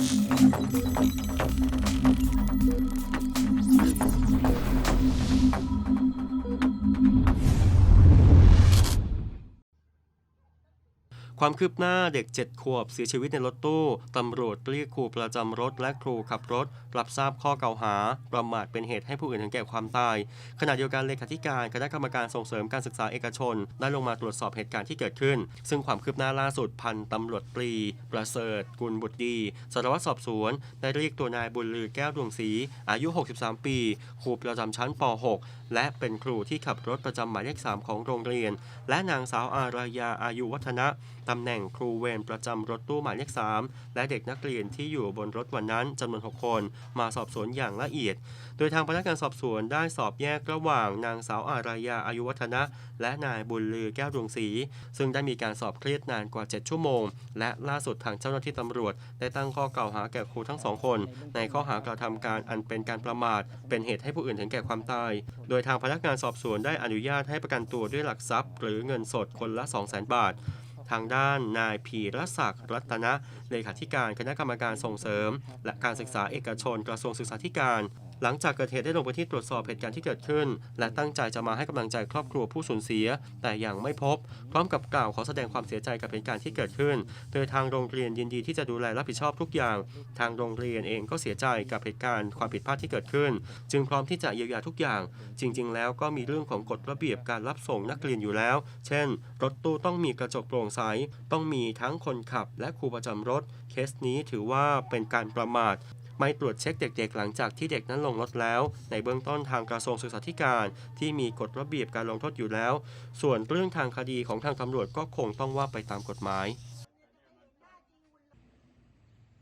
Thank you. ความคืบหน้าเด็ก 7 ขวบเสียชีวิตในรถตู้ ตำรวจเรียกครูประจำรถและครูขับรถ รับทราบข้อกล่าวหา ประมาทเป็นเหตุให้ผู้อื่นถึงแก่ความตาย ขณะเดียวกันเลขาธิการคณะกรรมการส่งเสริมการศึกษาเอกชน ได้ลงมาตรวจสอบเหตุการณ์ที่เกิดขึ้น ซึ่งความคืบหน้าล่าสุดพันตำรวจตรี ประเสริฐ กุลบุตรดีสารวัตรสอบสวนได้เรียกตัวนายบุญลือแก้วดวงศรีอายุ 63 ปี ครูประจำชั้นป .6 และเป็นครูที่ขับรถประจำหมายเลข3ของโรงเรียน และนางสาวอารายาอายุวัฒนะตำแหน่งครูเวรประจำรถตู้หมายเลข3และเด็กนักเรียนที่อยู่บนรถวันนั้นจำนวน 6 คน มาสอบสวนอย่างละเอียด โดยทางพนักงานสอบสวนได้สอบแยกระหว่างนางสาวอารายาอายุวัฒนะ และนายบุญลือแก้วดวงศรีซึ่งได้มีการสอบเครียดนานกว่า 7 ชั่วโมง และล่าสุดทางเจ้าหน้าที่ตำรวจ ได้ตั้งข้อกล่าวหาแก่ครูทั้งสองคน ในข้อหากระทำการอันเป็นการประมาท เป็นเหตุให้ผู้อื่นถึงแก่ความตาย โดยทางพนักงานสอบสวนได้อนุญาตให้ประกันตัวด้วยหลักทรัพย์ หรือเงินสดคนละ 200,000 บาท ทางด้านนายพีรศักดิ์รัตนะเลขาธิการคณะกรรมการส่งเสริม และการศึกษาเอกชนกระทรวงศึกษาธิการ หลังจากเกิดเหตุได้ลงพื้นที่ตรวจสอบเหตุการณ์ที่เกิดขึ้น และตั้งใจจะมาให้กำลังใจครอบครัวผู้สูญเสีย แต่ยังไม่พบ พร้อมกับกล่าวขอแสดงความเสียใจกับเหตุการณ์ที่เกิดขึ้น โดยทางโรงเรียนยินดีที่จะดูแลรับผิดชอบทุกอย่าง ทางโรงเรียนเองก็เสียใจกับเหตุการณ์ความผิดพลาดที่เกิดขึ้น จึงพร้อมที่จะเยียวยาทุกอย่าง จริง ๆ แล้วก็มีเรื่องของกฎระเบียบการรับส่งนักเรียนอยู่แล้ว เช่น รถตู้ต้องมีกระจกโปร่งใสต้องมีทั้งคนขับและครูประจำรถ เคสนี้ถือว่าเป็นการประมาทไม่ตรวจเช็คเด็กๆ หลังจากที่เด็กนั้นลงรถแล้ว ในเบื้องต้นทางกระทรวงศึกษาธิการที่มีกฎระเบียบการลงโทษอยู่แล้ว ส่วนเรื่องทางคดีของทางตำรวจก็คงต้องว่าไปตามกฎหมาย